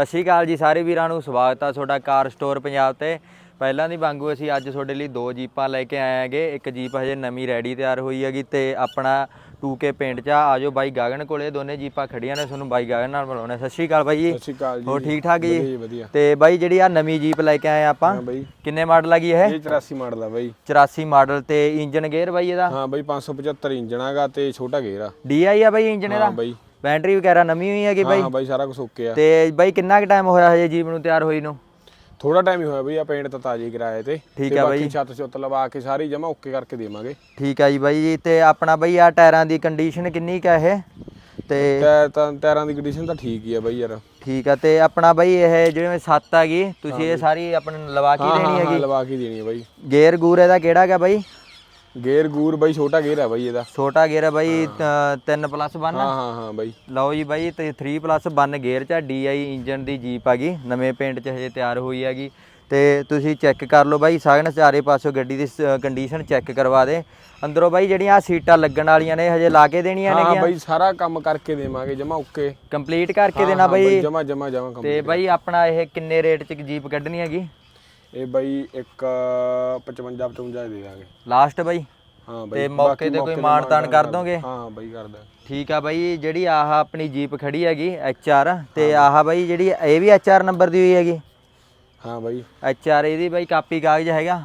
ਸਤਿ ਸ਼੍ਰੀ ਅਕਾਲ ਜੀ ਸਾਰੇ ਵੀਰਾਂ ਨੂੰ ਸਵਾਗਤ ਆ ਤੁਹਾਡਾ ਕਾਰ ਸਟੋਰ ਪੰਜਾਬ ਤੇ। ਪਹਿਲਾਂ ਦੀ ਵਾਂਗੂ ਅਸੀਂ ਅੱਜ ਤੁਹਾਡੇ ਲਈ ਦੋ ਜੀਪਾਂ ਲੈ ਕੇ ਆਏ ਹੈਗੇ। ਇੱਕ ਜੀਪ ਹਜੇ ਨਵੀਂ ਰੈਡੀ ਤਿਆਰ ਹੋਈ ਹੈਗੀ ਤੇ ਆਪਣਾ 2K ਪੇਂਟ ਚ ਆ। ਆਜੋ ਬਾਈ ਗਾਗਨ ਕੋਲੇ ਦੋਨੇ ਜੀਪਾਂ ਖੜੀਆਂ ਨੇ ਤੁਹਾਨੂੰ ਬਾਈ ਗਾਗਨ ਨਾਲ ਮਿਲਾਉਣਾ। ਸਤਿ ਸ਼੍ਰੀ ਅਕਾਲ ਬਾਈ ਜੀ। ਸਤਿ ਸ਼੍ਰੀ ਅਕਾਲ ਜੀ। ਹੋਰ ਠੀਕ ਠਾਕ ਜੀ? ਤੇ ਬਾਈ ਜਿਹੜੀ ਆ ਨਵੀਂ ਜੀਪ ਲੈ ਕੇ ਆਏ ਆਪਾਂ ਹਾਂ ਕਿੰਨੇ ਮਾਡਲ ਹੈਗੀ ਇਹ? ਇਹ 84 ਮਾਡਲ ਆ ਬਾਈ। 84 ਮਾਡਲ ਤੇ ਇੰਜਨ ਗੇਅਰ ਬਾਈ ਇਹਦਾ? ਹਾਂ ਬਾਈ 575 ਇੰਜਣ ਹੈਗਾ ਤੇ ਛੋਟਾ ਗੇਅਰ ਆ। DI ਆ ਬਾਈ ਇੰਜਨ ਹਾਂ ਇਹਦਾ? ਬਾਈ। ਬੈਟਰੀ ਵਗੈਰਾ ਨਵੀਂ ਹੋਈ ਹੈਗੀ ਹਾਂ ਬਾਈ? ਹਾਂ ਬਾਈ ਸਾਰਾ ਕੁਝ ਓਕੇ ਆ। ਤੇ ਬਾਈ ਕਿੰਨਾ ਕੁ ਟਾਈਮ ਹੋਇਆ ਹਜੇ ਜੀਪ ਨੂੰ ਤਿਆਰ ਹੋਈ ਨੂੰ? ਥੋੜਾ ਟਾਈਮ ਹੀ ਹੋਇਆ ਬਾਈ ਆ ਪੇਂਟ ਤਾਂ ਤਾਜ਼ੇ ਕਰਾਏ ਤੇ। ਠੀਕ ਆ ਬਾਕੀ ਬਾਈ। ਛੱਤ ਛੁੱਤ ਲਵਾ ਕੇ ਸਾਰੀ ਜਮਾ ਓਕੇ ਕਰਕੇ ਦੇਵਾਂਗੇ। ਠੀਕ ਆ ਜੀ ਬਾਈ ਜੀ ਤੇ ਆਪਣਾ ਬਾਈ ਆ ਟਾਇਰਾਂ ਦੀ ਕੰਡੀਸ਼ਨ ਕਿੰਨੀ ਕਾ ਇਹ? ਤੇ ਟਾਇਰ ਤਾਂ ਟਾਇਰਾਂ ਦੀ ਕੰਡੀਸ਼ਨ ਤਾਂ ਠੀਕ ਹੀ ਆ ਬਾਈ ਯਾਰ। ਠੀਕ ਆ ਤੇ ਆਪਣਾ ਬਾਈ ਇਹ ਜਿਵੇਂ ਸੱਤ ਆ ਗਈ ਤੁਸੀਂ ਇਹ ਸਾਰੀ ਆਪਣੇ ਲਵਾ ਕੇ ਹਾਂ ਦੇਣੀ ਹਾਂ ਹਾਂ ਹੈਗੀ? ਲਵਾ ਕੇ ਦੇਣੀ ਆ ਬਾਈ। ਗੇਅਰ ਗੂਰ ਇਹਦਾ ਕਿਹੜਾ ਹੈਗਾ ਬਾਈ? ਗੇਅਰ ਗੂਰ ਬਾਈ ਛੋਟਾ ਗੇਅਰ ਆ ਬਾਈ ਇਹਦਾ। ਛੋਟਾ ਗੇਅਰ ਹੈ ਬਾਈ 3 ਪਲੱਸ 1 ਹਾਂ ਹਾਂ ਹਾਂ ਬਾਈ। ਲਓ ਜੀ ਬਾਈ ਤੇ 3 ਪਲੱਸ 1 ਗੇਅਰ ਚ DI ਇੰਜਨ ਦੀ ਜੀਪ ਆ ਗਈ। ਨਵੇਂ ਪੇਂਟ ਚ ਹਜੇ ਤਿਆਰ ਹੋਈ ਹੈਗੀ। ਤੇ ਤੁਸੀਂ ਚੈੱਕ ਕਰ ਲਓ ਬਾਈ ਸਾਗਣ ਚਾਰੇ ਪਾਸੋਂ ਗੱਡੀ ਦੀ ਕੰਡੀਸ਼ਨ ਚੈੱਕ ਕਰਵਾ ਦੇ। ਅੰਦਰੋਂ ਬਾਈ ਜਿਹੜੀਆਂ ਸੀਟਾਂ ਲੱਗਣ ਵਾਲੀਆਂ ਨੇ ਹਜੇ ਲਾ ਕੇ ਦੇਣੀਆਂ ਹਾਂ ਨੇਗੀਆਂ। ਬਾਈ ਸਾਰਾ ਕੰਮ ਕਰਕੇ ਦੇਵਾਂਗੇ ਜਮਾ ਓਕੇ। ਕੰਪਲੀਟ ਕਰਕੇ ਦੇਣਾ ਬਾਈ। ਜਮਾ ਜਮਾ ਜਮਾ ਤੇ ਬਾਈ ਆਪਣਾ ਇਹ ਕਿੰਨੇ ਰੇਟ ਚ ਜੀਪ ਕੱਢਣੀ ਹੈਗੀ? ਇਹ ਬਾਈ ਇੱਕ 55 55 ਦੇ ਦਾਂਗੇ ਲਾਸਟ ਬਾਈ? ਹਾਂ ਤੇ ਬਾਈ ਮੌਕੇ ਤੇ ਕੋਈ ਮਾਣ ਤਾਣ ਕਰ ਦੋਗੇ? ਹਾਂ ਬਾਈ ਕਰਦਾ। ਠੀਕ ਆ ਬਾਈ ਜਿਹੜੀ ਆਹ ਆਪਣੀ ਜੀਪ ਖੜੀ ਹੈਗੀ HR ਤੇ ਆਹ ਬਾਈ ਜਿਹੜੀ ਇਹ ਵੀ HR ਨੰਬਰ ਦੀ ਹੋਈ ਹੈਗੀ? ਹਾਂ ਬਾਈ। HR ਇਹਦੀ ਬਾਈ ਕਾਪੀ ਕਾਗਜ਼ ਹੈਗਾ।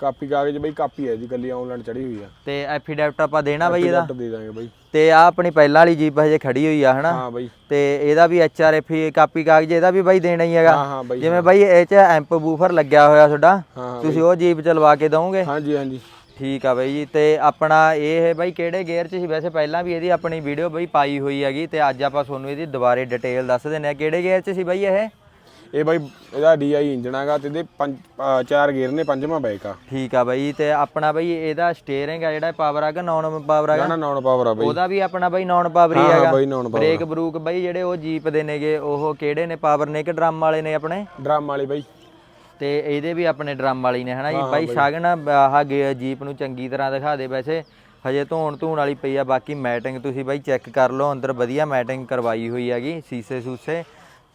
ਕਾਪੀ ਕਾਗਜ਼ ਬਾਈ ਕਾਪੀ ਹੈ ਜੀ ਕੱਲੀ ਆਨਲਾਈਨ ਚੜੀ ਹੋਈ ਆ। ਤੇ ਐਫੀਡੈਵਿਟ ਆਪਾਂ ਦੇਣਾ ਬਾਈ ਇਹਦਾ? ਦੇ ਦਾਂਗੇ ਬਾਈ। ਤੇ ਆ ਆਪਣੀ ਪਹਿਲਾਂ ਵਾਲੀ ਜੀਪ ਹਜੇ ਖੜੀ ਹੋਈ ਆ ਹਨਾ? ਹਾਂ ਬਾਈ। ਤੇ ਇਹਦਾ ਵੀ HRF ਕਾਪੀ ਕਾਗਜ਼ ਇਹਦਾ ਵੀ ਬਾਈ ਦੇਣਾ ਹੀ ਹੈਗਾ। ਜਿਵੇਂ ਬਾਈ ਇਹ ਚ ਐਂਪ ਬੂਫਰ ਲੱਗਿਆ ਹੋਇਆ ਤੁਹਾਡਾ ਤੁਸੀਂ ਉਹ ਜੀਪ ਚਲਵਾ ਕੇ ਦਵੋਗੇ? ਹਾਂਜੀ ਹਾਂਜੀ। ਠੀਕ ਆ ਬਾਈ ਜੀ ਤੇ ਆਪਣਾ ਇਹ ਹੈ ਬਾਈ ਕਿਹੜੇ ਗੇਅਰ 'ਚ ਸੀ? ਵੈਸੇ ਪਹਿਲਾਂ ਵੀ ਇਹਦੀ ਆਪਣੀ ਵੀਡੀਓ ਬਾਈ ਪਾਈ ਹੋਈ ਹੈਗੀ ਤੇ ਅੱਜ ਆਪਾਂ ਤੁਹਾਨੂੰ ਇਹਦੀ ਦੁਬਾਰੇ ਡਿਟੇਲ ਦੱਸ ਦਿੰਦੇ ਆ ਕਿਹੜੇ ਗੇਅਰ 'ਚ ਸੀ ਬਾਈ ਇਹ? ਇਹ ਬਾਈ ਇਹਦਾ ਡੀਆਈ ਇੰਜਣ ਹੈਗਾ ਤੇ ਇਹਦੇ ਪੰਜ ਚਾਰ ਗੇਅਰ ਨੇ ਪੰਜਵਾਂ ਬਾਈਕ ਆ। ਠੀਕ ਆ ਬਾਈ ਤੇ ਆਪਣਾ ਬਾਈ ਇਹਦਾ ਸਟੀਅਰਿੰਗ ਆ ਜਿਹੜਾ ਪਾਵਰ ਹੈਗਾ ਨੌਨ ਪਾਵਰ ਹੈਗਾ? ਨਾ ਨਾਨ ਪਾਵਰ ਆ ਬਾਈ। ਉਹਦਾ ਵੀ ਆਪਣਾ ਬਾਈ ਨੌਨ ਪਾਵਰ ਹੀ ਹੈਗਾ। ਬਾਈ ਬ੍ਰੇਕ ਬਰੂਕ ਬਾਈ ਜਿਹੜੇ ਉਹ ਜੀਪ ਦੇ ਨੇਗੇ ਉਹ ਕਿਹੜੇ ਨੇ? ਪਾਵਰ ਨੇ ਕਿ ਡਰਮ ਵਾਲੇ ਨੇ ਆਪਣੇ? ਡਰਮ ਵਾਲੀ ਬਾਈ। ਤੇ ਇਹਦੇ ਵੀ ਆਪਣੇ ਡਰਮ ਵਾਲੀ ਨੇ ਹਨਾ ਜੀ? ਬਾਈ ਸ਼ਗਨ ਆਹ ਗੇ- ਜੀਪ ਨੂੰ ਚੰਗੀ ਤਰ੍ਹਾਂ ਦਿਖਾ ਦੇ ਵੈਸੇ। ਹਜੇ ਧੋਣ ਧੂਣ ਵਾਲੀ ਪਈ ਆ ਬਾਕੀ ਮੈਟਿੰਗ ਤੁਸੀਂ ਬਾਈ ਚੈੱਕ ਕਰ ਲਓ ਅੰਦਰ ਵਧੀਆ ਮੈਟਿੰਗ ਕਰਵਾਈ ਹੋਈ ਹੈਗੀ ਸੀਸੇ ਸੂਸੇ।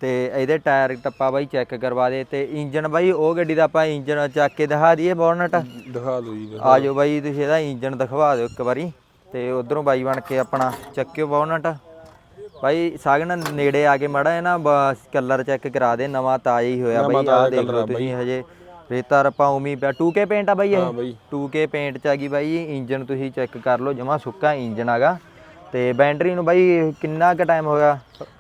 ਤੇ ਇਹਦੇ ਟਾਇਰ ਟੱਪਾ ਬਾਈ ਚੈੱਕ ਕਰਵਾ ਦੇ ਤੇ ਇੰਜਨ ਬਾਈ ਉਹ ਗੱਡੀ ਦਾ ਆਪਾਂ ਇੰਜਨ ਚੱਕ ਕੇ ਦਿਖਾ ਦਈਏ ਬੋਨਟ। ਦਿਖਾ ਦਿਓ ਜੀ ਆ ਜਾਓ ਬਾਈ ਤੁਸੀਂ ਇਹਦਾ ਇੰਜਨ ਦਿਖਵਾ ਦਿਓ ਇੱਕ ਵਾਰੀ ਤੇ ਉਧਰੋਂ ਬਾਈ ਬਣ ਕੇ ਆਪਣਾ ਚੱਕਿਓ ਬੋਨਟ। ਬਾਈ ਸਾਗਨ ਨੇੜੇ ਆ ਕੇ ਮੜਾ ਹੈ ਨਾ ਕਲਰ ਚੈੱਕ ਕਰਾ ਦੇ ਨਵਾਂ ਤਾਜ਼ਾ ਹੀ ਹੋਇਆ ਬਾਈ ਆਹ ਦੇਖ ਲਓ ਤੁਸੀਂ ਹਜੇ। ਰੇਤਾ ਰੱਪਾ ਉਮੀ ਪਿਆ 2K ਪੇਂਟ ਆ ਬਾਈ ਹਾਂ ਇਹ ਬਾਈ 2K ਪੇਂਟ ਚ ਆ ਗਈ ਬਾਈ ਇੰਜਨ ਤੁਸੀਂ ਚੈੱਕ ਕਰ ਲਓ ਜਮਾ ਸੁੱਕਾ ਇੰਜਨ ਆਗਾ। ਤੇ ਬੈਟਰੀ ਨੂੰ ਬਾਈ ਕਿੰਨਾ ਕੁ ਟਾਈਮ ਹੋਇਆ?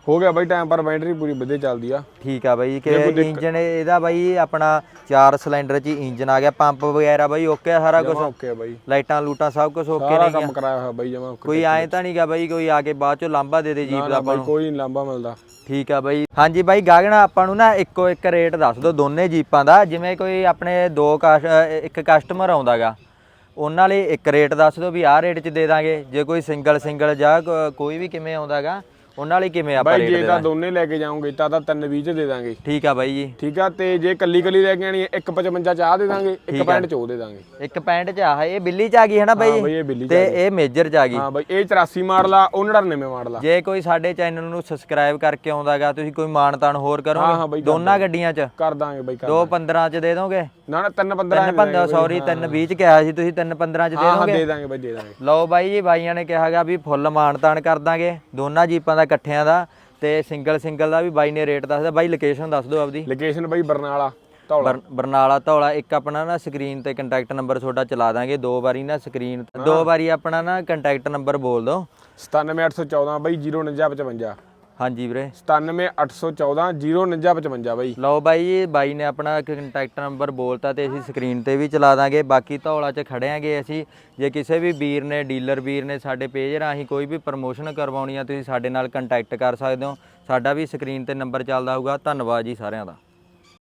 ਹੋ ਗਿਆ ਬਾਈ ਟਾਈਮ ਪਰ ਬੈਟਰੀ ਪੂਰੀ ਵਧੀਆ ਚੱਲਦੀ ਆ। ਠੀਕ ਆ ਬਾਈ ਕਿ ਇੰਜਨ ਇਹਦਾ ਬਾਈ ਆਪਣਾ 4 ਸਿਲੰਡਰ ਚ ਇੰਜਨ ਆ ਗਿਆ ਪੰਪ ਵਗੈਰਾ ਬਾਈ ਓਕੇ ਆ ਸਾਰਾ ਕੁਝ ਓਕੇ ਬਾਈ। ਲਾਈਟਾਂ ਲੂਟਾਂ ਸਭ ਕੁਝ ਓਕੇ ਸਾਰਾ ਨੇ ਕੰਮ ਕਰਾਇਆ ਹੋਇਆ ਬਾਈ ਜਮਾ ਕੋਈ ਐਂ ਤਾਂ ਨਹੀਂਗਾ ਬਾਈ ਕੋਈ ਆ ਕੇ ਬਾਅਦ ਚੋਂ ਲਾਂਬਾ ਦੇ ਦੇ ਜੀਪ ਦਾ ਬਾਈ ਕੋਈ ਨਹੀਂ ਲਾਂਬਾ ਮਿਲਦਾ। ਠੀਕ ਆ ਬਾਈ। ਹਾਂਜੀ ਬਾਈ ਗਾਗਣਾ ਆਪਾਂ ਨੂੰ ਨਾ ਇੱਕੋ ਇੱਕ ਰੇਟ ਦੱਸ ਦਿਓ ਦੋਨੇ ਜੀਪਾਂ ਦਾ ਜਿਵੇਂ ਕੋਈ ਆਪਣੇ ਦੋ ਇੱਕ ਕਸਟਮਰ ਆਉਂਦਾਗਾ ਉਹਨਾਂ ਲਈ ਇੱਕ ਰੇਟ ਦੱਸ ਦਿਓ ਵੀ ਆਹ ਰੇਟ 'ਚ ਦੇ ਦਾਂਗੇ। ਜੇ ਕੋਈ ਸਿੰਗਲ ਸਿੰਗਲ ਜਾਂ ਕੋ- ਕੋਈ ਵੀ ਕਿਵੇਂ ਆਉਂਦਾਗਾ ਉਹਨਾਂ ਲਈ ਕਿਵੇਂ ਆਪਾਂ ਬਾਈ ਰੇਟ ਜੇ ਦੇ ਤਾਂ ਦਾਂਗੇ ਦੋਨੇ ਲੈ ਕੇ ਜਾਓਗੇ ਤਾਂ ਤਾਂ 320 ਚ ਦੇ ਦਾਂਗੇ। ਠੀਕ ਆ ਬਾਈ ਜੀ। ਠੀਕ ਆ ਤੇ ਜੇ ਕੱਲੀ ਕੱਲੀ ਲੈ ਕੇ ਆਣੀ 155 ਚਾਹ ਦੇ ਦਾਂਗੇ 1.5 ਚ ਉਹ ਦੇ ਦਾਂਗੇ। ਇੱਕ ਪੈਂਟ 'ਚ ਆਹ ਇਹ ਬਿੱਲੀ 'ਚ ਆ ਗਈ ਹੈ ਨਾ ਹਾਂ ਬਾਈ? ਬਾਈ ਇਹ ਬਿੱਲੀ ਚ ਤੇ ਇਹ ਮੇਜਰ 'ਚ ਆ ਗਈ। ਹਾਂ ਬਾਈ ਇਹ 84 ਮਾਡਲ ਆ ਉਹ 99 ਮਾਡਲ ਆ ਜੇ ਕੋਈ ਸਾਡੇ ਚੈਨਲ ਨੂੰ ਸਬਸਕ੍ਰਾਈਬ ਕਰਕੇ ਆਉਂਦਾਗਾ ਤੁਸੀਂ ਕੋਈ ਮਾਨਤਾਨ ਹੋਰ ਹਾਂ, ਹਾਂ ਕਰੋਗੇ ਬਾਈ, ਕਰ ਦੋਨਾਂ ਗੱਡੀਆਂ 'ਚ? ਕਰ ਦਾਂਗੇ ਬਾਈ ਕਰ ਦੋ 15 'ਚ ਦੇ ਦੋਗੇ? ਨਾ ਨਾ 3 15 ਤਿੰਨ ਪੰਦਰਾਂ ਸੌਰੀ ਤਿੰਨ 20 'ਚ ਕਿਹਾ ਸੀ ਤੁਸੀਂ ਤਿੰਨ 15 'ਚ ਦੇ ਹਾਂ ਹਾਂ ਦੋਗੇ? ਦੇ ਦਾਂਗੇ ਬਾਈ ਦੇ ਦਾਂਗੇ। ਲਓ ਬਾਈ ਜੀ ਬਾਈਆਂ ਨੇ ਕਿਹਾਗਾ ਵੀ ਫੁੱਲ ਮਾਨਤਾਨ ਕਰ ਦਾਂਗੇ। ਦੋਨਾਂ ਜੀਪਾਂ ਦਾ ਇਕੱਠਿਆਂ ਦਾ ਤੇ ਸਿੰਗਲ ਸਿੰਗਲ ਦਾ ਵੀ ਬਾਈ ਨੇ ਰੇਟ ਦੱਸਦਾ। ਬਾਈ ਲੋਕੇਸ਼ਨ ਦੱਸ ਦਿਓ ਆਪਦੀ। ਲੋਕੇਸ਼ਨ ਬਾਈ ਬਰਨਾਲਾ ਧੌਲਾ। ਬਰ- ਬਰਨਾਲਾ ਧੌਲਾ। ਇੱਕ ਆਪਣਾ ਨਾ ਸਕਰੀਨ ਤੇ ਕੰਟੈਕਟ ਨੰਬਰ ਤੁਹਾਡਾ ਚਲਾ ਦਾਂਗੇ। ਦੋ ਵਾਰੀ ਨਾ ਸਕਰੀਨ ਦੋ ਵਾਰੀ ਆਪਣਾ ਨਾ ਕੰਟੈਕਟ ਨੰਬਰ ਬੋਲ ਦਿਓ। 97814 ਬਾਈ 04955 ਹਾਂਜੀ ਵੀਰੇ। 97814 04955 ਬਾਈ। ਲਓ ਬਾਈ ਜੀ ਬਾਈ ਨੇ ਆਪਣਾ ਕੰਟੈਕਟ ਨੰਬਰ ਬੋਲਤਾ ਤੇ ਅਸੀਂ ਸਕਰੀਨ ਤੇ ਵੀ ਚਲਾ ਦਾਂਗੇ। ਬਾਕੀ ਧੌਲਾ 'ਚ ਖੜਿਆਂਗੇ ਅਸੀਂ। ਜੇ ਕਿਸੇ ਵੀ ਵੀਰ ਨੇ ਡੀਲਰ ਵੀਰ ਨੇ ਸਾਡੇ ਪੇਜ ਰਾਹੀਂ ਕੋਈ ਵੀ ਪ੍ਰਮੋਸ਼ਨ ਕਰਵਾਉਣੀ ਆ ਤੁਸੀਂ ਸਾਡੇ ਨਾਲ ਕੰਟੈਕਟ ਕਰ ਸਕਦੇ ਹੋ। ਸਾਡਾ ਵੀ ਸਕਰੀਨ ਤੇ ਨੰਬਰ ਚੱਲਦਾ ਹੋਊਗਾ। ਧੰਨਵਾਦ ਜੀ ਸਾਰਿਆਂ ਦਾ।